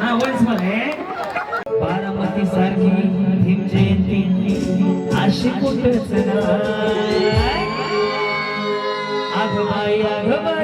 हा वन्समध्ये बारामती सारखी भीम जयंती. अशी कुठं आग बाई आग बाई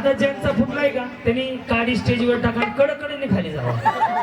आता ज्यांचा फुटलाय का? त्यांनी काडी स्टेजवर टाका कडकडीने खाली जावा.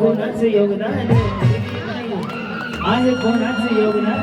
कोणाच योगदान आहे कोणाच योगदान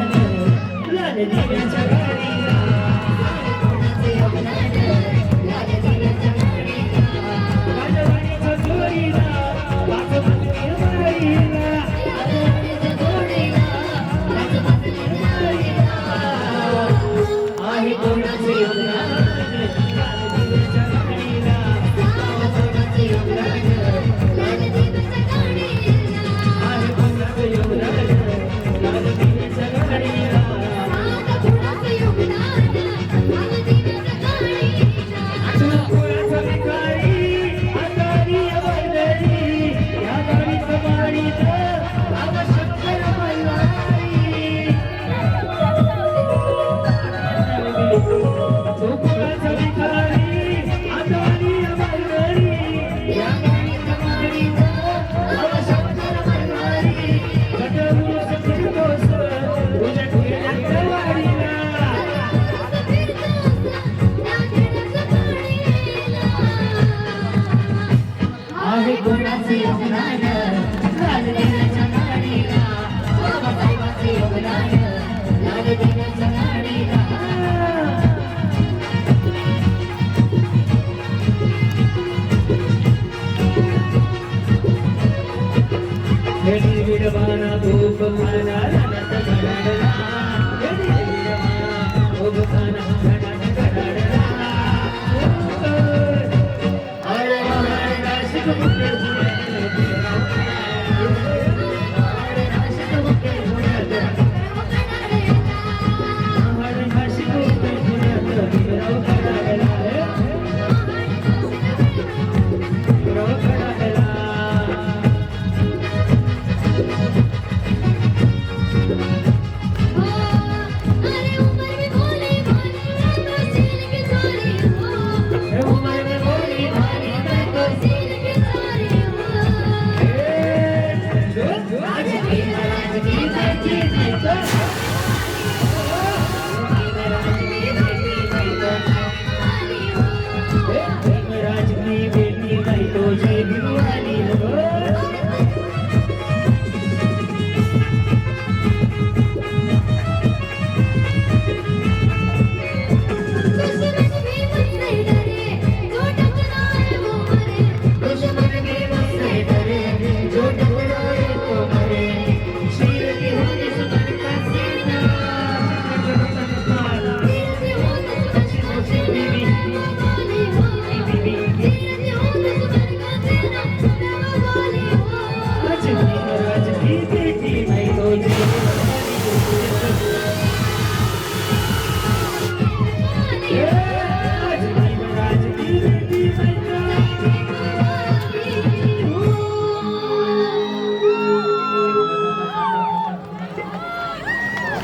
see you it.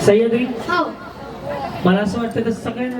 सह्याद्री? हो. मला असं वाटतं तर सगळ्यांना